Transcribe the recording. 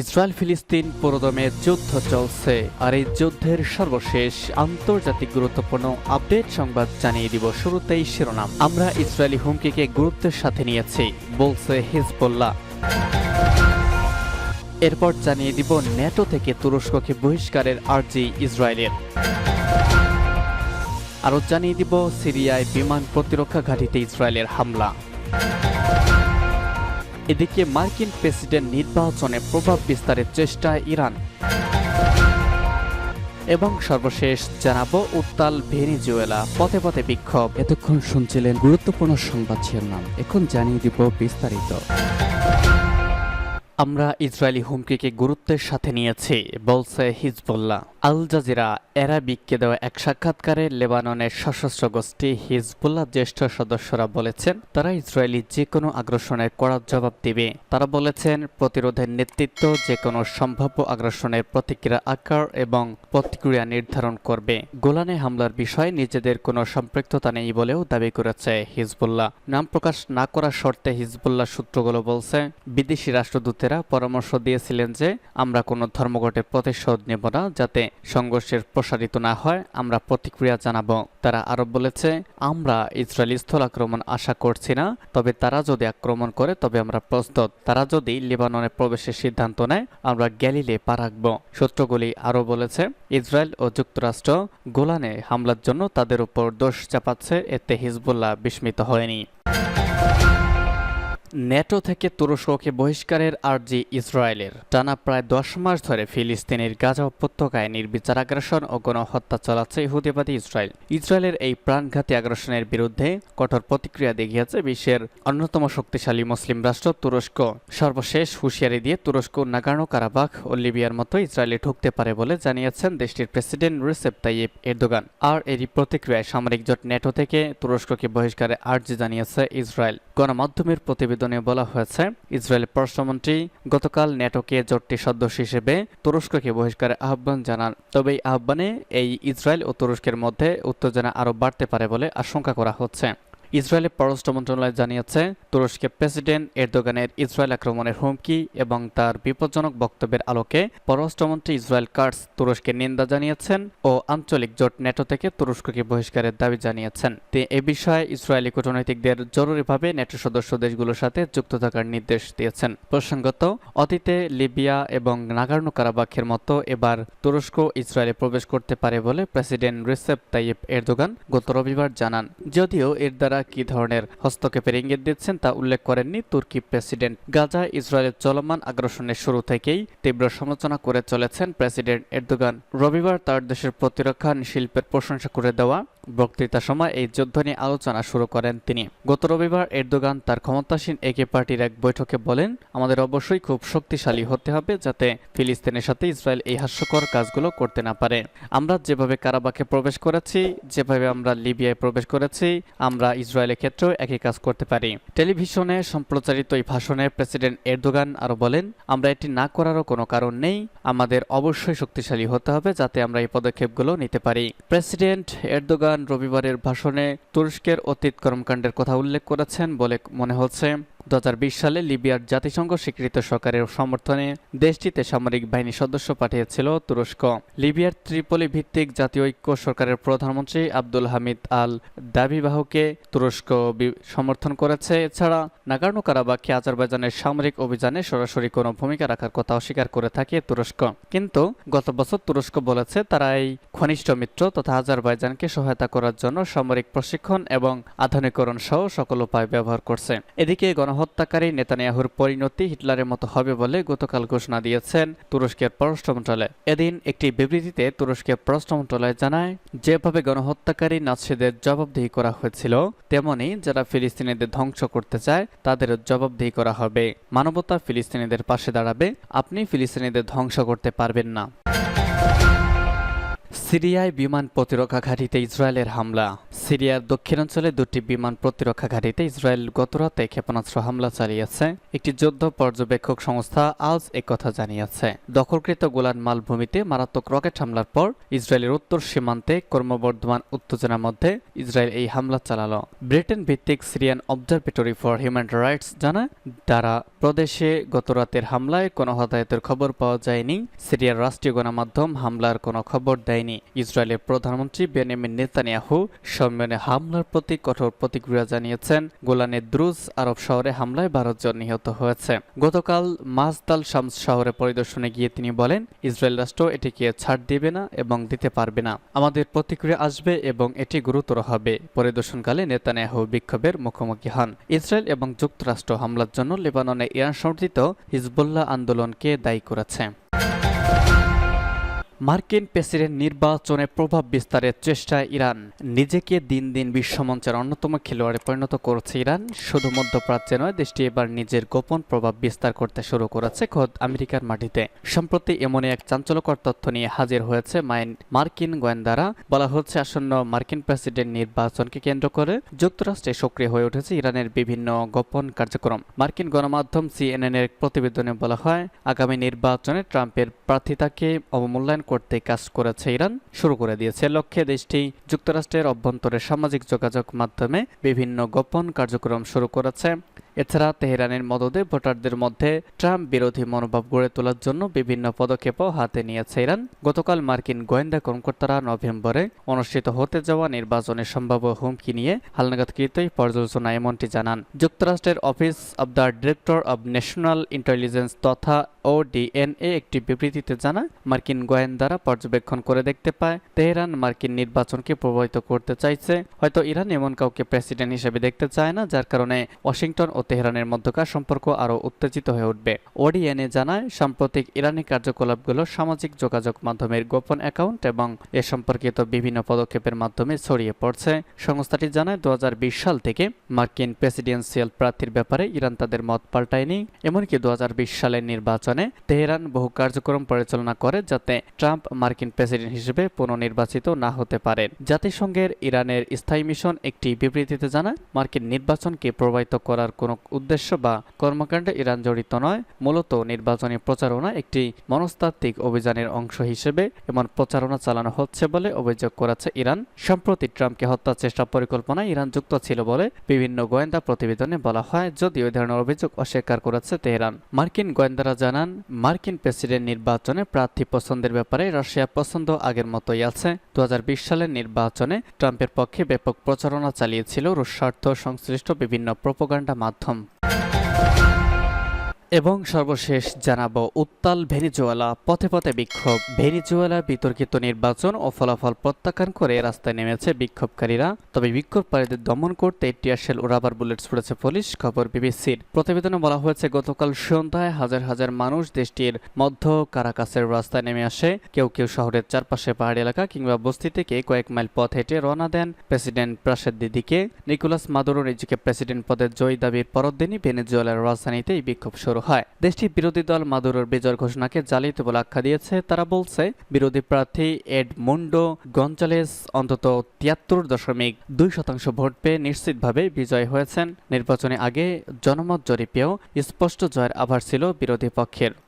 Israel ফিলিস্তিন পুরোদমে যুদ্ধ চলছে, আর এই যুদ্ধের সর্বশেষ আন্তর্জাতিক গুরুত্বপূর্ণ আপডেট সংবাদ জানিয়ে দিব শুরুতেই শিরোনাম। আমরা ইসরায়েলি হুমকিকে গুরুত্বের সাথে নিয়েছি, বলছে হিজবুল্লাহ। এরপর জানিয়ে দিব ন্যাটো থেকে তুরস্ককে বহিষ্কারের আর্জি ইসরায়েলের। আরও জানিয়ে দিব সিরিয়ায় বিমান প্রতিরক্ষা ঘাঁটিতে ইসরায়েলের হামলা। এদিকে মার্কিন প্রেসিডেন্ট নির্বাচনে প্রভাব বিস্তারের চেষ্টা ইরান। এবং সর্বশেষ জানাব উত্তাল ভেনিজুয়েলা। পথে পথে বিক্ষোভ। এতক্ষণ শুনছিলেন গুরুত্বপূর্ণ সংবাদ শিরোনাম। এখন জানিয়ে দিব বিস্তারিত। আমরা ইসরায়েলি হুমকিকে গুরুত্বের সাথে নিয়েছি, বলছে হিজবুল্লাহ। আল জাজিরা অ্যারাবিককে দেওয়া এক সাক্ষাৎকারে লেবাননের সশস্ত্র গোষ্ঠী হিজবুল্লাহ জ্যেষ্ঠ সদস্যরা বলেছেন, তারা ইসরায়েলি যে কোনো আগ্রাসনের কড়া জবাব দিবে। তারা বলেছেন, প্রতিরোধের নেতৃত্ব যে কোনো সম্ভাব্য আগ্রাসনের প্রতিক্রিয়া আকার এবং প্রতিক্রিয়া নির্ধারণ করবে। গোলানে হামলার বিষয়ে নিজেদের কোনো সম্পৃক্ততা নেই বলেও দাবি করেছে হিজবুল্লাহ। নাম প্রকাশ না করার শর্তে হিজবুল্লাহ সূত্রগুলো বলছে, বিদেশি রাষ্ট্রদূতেরা পরামর্শ দিয়েছিলেন যে, আমরা কোনো ধর্মঘটের প্রতিশোধ নেব না, যাতে সংঘর্ষের প্রসারিত না হয়, আমরা প্রতিক্রিয়া জানাব। তারা আরও বলেছে, আমরা ইসরায়েলি স্থল আক্রমণ আশা করছি না, তবে তারা যদি আক্রমণ করে, তবে আমরা প্রস্তুত। তারা যদি লেবাননে প্রবেশের সিদ্ধান্ত নেয়, আমরা গ্যালিলে পা রাখব। সূত্রগুলি আরও বলেছে, ইসরায়েল ও যুক্তরাষ্ট্র গোলানে হামলার জন্য তাদের উপর দোষ চাপাচ্ছে, এতে হিজবুল্লাহ বিস্মিত হয়নি। ন্যাটো থেকে তুরস্ককে বহিষ্কারের আর্জি ইসরায়েলের। টানা প্রায় দশ মাস ধরে ফিলিস্তিনের গাজা উপত্যকায় নির্বিচার আগ্রাসন ও গণহত্যা চালাচ্ছে ইহুদিবাদী ইসরায়েল। ইসরায়েলের এই প্রাণঘাতী আগ্রাসনের বিরুদ্ধে কঠোর প্রতিক্রিয়া দেখিয়েছে বিশ্বের অন্যতম শক্তিশালী মুসলিম রাষ্ট্র তুরস্ক। সর্বশেষ হুঁশিয়ারি দিয়ে তুরস্ক নাগানো কারাবাখ ও লিবিয়ার মতো ইসরায়েলে ঢুকতে পারে বলে জানিয়েছেন দেশটির প্রেসিডেন্ট রিসেপ তাইয়েব এরদোগান। আর এরই প্রতিক্রিয়ায় সামরিক জোট ন্যাটো থেকে তুরস্ককে বহিষ্কারে আর্জি জানিয়েছে ইসরায়েল। গণমাধ্যমের প্রতিবেদনে বলা হয়েছে, ইসরায়েলের পররাষ্ট্রমন্ত্রী গতকাল ন্যাটোকে জোটটি সদস্য হিসেবে তুরস্ককে বহিষ্কারের আহ্বান জানান। তবে এই আহ্বানে এই ইসরায়েল ও তুরস্কের মধ্যে উত্তেজনা আরও বাড়তে পারে বলে আশঙ্কা করা হচ্ছে। ইসরায়েলের পররাষ্ট্র মন্ত্রণালয় জানিয়েছে, তুরস্কের প্রেসিডেন্ট এরদোগানের ইসরায়েল আক্রমণের হুমকি এবং তার বিপজ্জনক বক্তব্যের আলোকে পররাষ্ট্রমন্ত্রী ইসরায়েল কার্স তুরস্কের নিন্দা জানিয়েছেন ও আঞ্চলিক জোট ন্যাটো থেকে তুরস্ককে বহিষ্কারের দাবি জানিয়েছেন। তিনি এ বিষয়ে ইসরায়েলি কূটনৈতিকদের জরুরিভাবে ন্যাটো সদস্য দেশগুলোর সাথে যুক্ত থাকার নির্দেশ দিয়েছেন। প্রসঙ্গত, অতীতে লিবিয়া এবং নাগার্নো কারাবাখের মতো এবার তুরস্ক ইসরায়েলে প্রবেশ করতে পারে বলে প্রেসিডেন্ট রিসেপ তাইয়েব এরদোগান গত রবিবার জানান। যদিও এর দ্বারা কি ধরনের হস্তক্ষেপের ইঙ্গিত দিচ্ছেন তা উল্লেখ করেননি তুর্কি প্রেসিডেন্ট। গাজা ইসরায়েলের চলমান আগ্রাসনের শুরু থেকেই তীব্র সমালোচনা করে চলেছেন প্রেসিডেন্ট এরদোগান। রবিবার তার দেশের প্রতিরক্ষা, শিল্পের প্রশংসা করে দেওয়া বক্তৃতার সময় এই যুদ্ধ নিয়ে আলোচনা শুরু করেন তিনি। গত রবিবার এরদোগান তার ক্ষমতাসীন একে পার্টির এক বৈঠকে বলেন, আমাদের অবশ্যই খুব শক্তিশালী হতে হবে যাতে ফিলিস্তিনের সাথে ইসরায়েল এই হাস্যকর কাজগুলো করতে না পারে। আমরা যেভাবে কারাবাকে প্রবেশ করেছি, যেভাবে আমরা লিবিয়ায় প্রবেশ করেছি, আমরা ইসরায়েলের ক্ষেত্রেও একই কাজ করতে পারি। টেলিভিশনে সম্প্রচারিত এই ভাষণে প্রেসিডেন্ট এরদোগান আরও বলেন, আমরা এটি না করারও কোনো কারণ নেই, আমাদের অবশ্যই শক্তিশালী হতে হবে যাতে আমরা এই পদক্ষেপগুলো নিতে পারি। প্রেসিডেন্ট এরদোগান রবিবারের ভাষণে তুরস্কের অতীত কর্মকাণ্ডের কথা উল্লেখ করেছেন বলে মনে হচ্ছে। দু হাজার বিশ সালে লিবিয়ার জাতিসংঘ স্বীকৃত সরকারের সমর্থনে দেশটিতে সামরিক বাহিনী সদস্য পাঠিয়েছিল তুরস্ক। লিবিয়ার ত্রিপলি ভিত্তিক জাতীয় ঐক্য সরকারের প্রধানমন্ত্রী আব্দুল হামিদ আল দাবিবাহুকে তুরস্ক সমর্থন করেছে। এছাড়া নাগার্নো কারাবাখে আজারবাইজানের সামরিক অভিযানে সরাসরি কোনো ভূমিকা রাখার কথা অস্বীকার করে থাকে তুরস্ক। কিন্তু গত বছর তুরস্ক বলেছে তারা এই ঘনিষ্ঠ মিত্র তথা আজারবাইজানকে সহায়তা করার জন্য সামরিক প্রশিক্ষণ এবং আধুনিকরণ সহ সকল উপায় ব্যবহার করছে। এদিকে গণহত্যাকারী নেতানিয়াহুর পরিণতি হিটলারের মতো হবে বলে গতকাল ঘোষণা দিয়েছেন তুরস্কের পররাষ্ট্র মন্ত্রণালয়। এদিন একটি বিবৃতিতে তুরস্কের পররাষ্ট্র মন্ত্রণালয় জানায়, যেভাবে গণহত্যাকারী নাৎসিদের জবাবদিহি করা হয়েছিল, তেমনি যারা ফিলিস্তিনিদের ধ্বংস করতে চায় তাদের জবাবদিহি করা হবে। মানবতা ফিলিস্তিনিদের পাশে দাঁড়াবে, আপনি ফিলিস্তিনিদের ধ্বংস করতে পারবেন না। সিরিয়ায় বিমান প্রতিরক্ষা ঘাঁটিতে ইসরায়েলের হামলা। সিরিয়ার দক্ষিণাঞ্চলে দুটি বিমান প্রতিরক্ষা ঘাঁটিতে ইসরায়েল গতরাতে ক্ষেপণাস্ত্র হামলা চালিয়েছে। একটি যুদ্ধ পর্যবেক্ষক সংস্থা আলস একথা জানিয়েছে। দখলকৃত গোলান মালভূমিতে মারাত্মক রকেট হামলার পর ইসরায়েলের উত্তর সীমান্তে ক্রমবর্ধমান উত্তেজনার মধ্যে ইসরায়েল এই হামলা চালালো। ব্রিটেন ভিত্তিক Syrian observatory for human rights জানায় দ্বারা প্রদেশে গতরাতের হামলায় কোনো হতাহতের খবর পাওয়া যায়নি। সিরিয়ার রাষ্ট্রীয় গণমাধ্যম হামলার কোনো খবর দেয়নি। ইসরায়েলের প্রধানমন্ত্রী বেনিয়ামিন নেতানিয়াহু সম্মেলনে হামলার প্রতি কঠোর প্রতিক্রিয়া জানিয়েছেন। গোলানের দ্রুজ আরব শহরে হামলায় বারো জন নিহত হয়েছে। গতকাল মাসদাল শামস শহরে পরিদর্শনে গিয়ে তিনি বলেন, ইসরায়েল রাষ্ট্র এটিকে ছাড় দিবে না এবং দিতে পারবে না। আমাদের প্রতিক্রিয়া আসবে এবং এটি গুরুতর হবে। পরিদর্শনকালে নেতানিয়াহু বিক্ষোভের মুখোমুখি হন। ইসরায়েল এবং যুক্তরাষ্ট্র হামলার জন্য লেবাননে ইরান সমর্থিত হিজবুল্লাহ আন্দোলনকে দায়ী করেছে। মার্কিন প্রেসিডেন্ট নির্বাচনে প্রভাব বিস্তারের চেষ্টায় ইরান। নিজেকে দিন দিন বিশ্বমঞ্চের অন্যতম খেলোয়াড়ে পরিণত করছে ইরান। শুধু মধ্যপ্রাচ্যে নয়, দেশটি এবার নিজের গোপন প্রভাব বিস্তার করতে শুরু করেছে খোদ আমেরিকার মাটিতে। সম্প্রতি এমনই এক চাঞ্চল্যকর তথ্য নিয়ে হাজির হয়েছে মাইন, মার্কিন গোয়েন্দারা। বলা হচ্ছে, আসন্ন মার্কিন প্রেসিডেন্ট নির্বাচনকে কেন্দ্র করে যুক্তরাষ্ট্রে সক্রিয় হয়ে উঠেছে ইরানের বিভিন্ন গোপন কার্যক্রম। মার্কিন গণমাধ্যম সিএনএন এর প্রতিবেদনে বলা হয়, আগামী নির্বাচনে ট্রাম্পের প্রার্থিতাকে অবমূল্যায়ন করতে কাজ করেছে ইরান। শুরু করে দিয়েছে লক্ষ্যে দেশটি যুক্তরাষ্ট্রের অভ্যন্তরে সামাজিক যোগাযোগ মাধ্যমে বিভিন্ন গোপন কার্যক্রম শুরু করেছে। এছাড়া তেহরানের মদদে ভোটারদের মধ্যে ট্রাম্প বিরোধী মনোভাব গড়ে তোলার জন্য বিভিন্ন পদক্ষেপও হাতে নিয়েছে ইরান। গতকাল মার্কিন গোয়েন্দা কর্মকর্তারা নভেম্বরে অনুষ্ঠিত হতে যাওয়া নির্বাচনের সম্ভাব্য হুমকি নিয়ে হালনাগাদকৃতই পর্যালোচনা এমনটি জানান। যুক্তরাষ্ট্রের office of the director of national intelligence তথা ও ডিএনএ একটি বিবৃতিতে জানায়, মার্কিন গোয়েন্দারা পর্যবেক্ষণ করে দেখতে পায়, তেহরান মার্কিন নির্বাচনকে প্রভাবিত করতে চাইছে। হয়তো ইরান এমন কাউকে প্রেসিডেন্ট হিসেবে দেখতে চায় না, যার কারণে ওয়াশিংটন ও তেহরানের মধ্যকার সম্পর্ক আরও উত্তেজিত হয়ে উঠবে। ওডিএনএ জানায়, সাম্প্রতিক ইরানি কার্যকলাপগুলো সামাজিক যোগাযোগ মাধ্যমের গোপন অ্যাকাউন্ট এবং এ সম্পর্কিত বিভিন্ন পদক্ষেপের মাধ্যমে ছড়িয়ে পড়ছে। সংস্থাটি জানায় দু হাজার বিশ সাল থেকে মার্কিন প্রেসিডেন্সিয়াল প্রার্থীর ব্যাপারে ইরান তাদের মত পাল্টায়নি। এমনকি দু হাজার বিশ সালের নির্বাচনে তেহরান বহু কার্যক্রম পরিচালনা করে যাতে ট্রাম্প মার্কিন প্রেসিডেন্ট হিসেবে পুনর্নির্বাচিত না হতে পারেন জাতিসংঘের ইরানের স্থায়ী মিশন একটি বিবৃতিতে জানায়, মার্কিন নির্বাচনকে প্রভাবিত করার কোনো উদ্দেশ্য বা কর্মকাণ্ডে ইরান জড়িত নয়, মূলত নির্বাচনী প্রচারণা একটি মনস্তাত্ত্বিক অভিযানের অংশ হিসেবে এমন প্রচারণা চালানো হচ্ছে বলে অভিযোগ করেছে ইরান। সম্প্রতি ট্রাম্পকে হত্যার চেষ্টা পরিকল্পনায় ইরান যুক্ত ছিল বলে বিভিন্ন গোয়েন্দা প্রতিবেদনে বলা হয়, যদিও ধরনের অভিযোগ অস্বীকার করেছে তেহরান। মার্কিন গোয়েন্দারা জানান মার্কিন প্রেসিডেন্ট নির্বাচনে প্রার্থী পছন্দের ব্যাপারে রাশিয়া পছন্দ আগের মতোই আছে। দু হাজার বিশ সালের নির্বাচনে ট্রাম্পের পক্ষে ব্যাপক প্রচারণা চালিয়েছিল রুশ স্বার্থ সংশ্লিষ্ট বিভিন্ন প্রোপোগান্ডা মাধ্যম। এবং সর্বশেষ জানাব উত্তাল ভেনিজুয়েলা। পথে পথে বিক্ষোভ। ভেনিজুয়েলা বিতর্কিত নির্বাচন ও ফলাফল প্রত্যাখ্যান করে রাস্তায় নেমেছে বিক্ষোভকারীরা। তবে বিক্ষোভকারীদের দমন করতে টিয়ারশেল ও রাবার বুলেট ছুড়েছে পুলিশ, খবর বিবিসির। প্রতিবেদনে বলা হয়েছে, গতকাল সন্ধ্যায় হাজার হাজার মানুষ দেশটির মধ্য কারাকাসের রাস্তায় নেমে আসে। কেউ কেউ শহরের চারপাশে পাহাড়ি এলাকা কিংবা বস্তি থেকে কয়েক মাইল পথ হেঁটে রওনা দেন প্রেসিডেন্ট প্রাসাদের দিকে নিকোলাস মাদুরো নিজেকে প্রেসিডেন্ট পদের জয়ী দাবির পরদিনই ভেনিজুয়েলার রাজধানীতে এই বিক্ষোভ শুরু হয়। দেশটির বিরোধী দল মাদুরোর বিজয় ঘোষণাকে জালিয়াতি বলে আখ্যা দিয়েছে। তারা বলছে, বিরোধী প্রার্থী এড মুন্ডো গঞ্জালেস অন্তত তিয়াত্তর দশমিক দুই শতাংশ ভোট পেয়ে নিশ্চিতভাবে বিজয় হয়েছেন। নির্বাচনে আগে জনমত জরিপেও স্পষ্ট জয়ের আভার ছিল বিরোধী পক্ষের।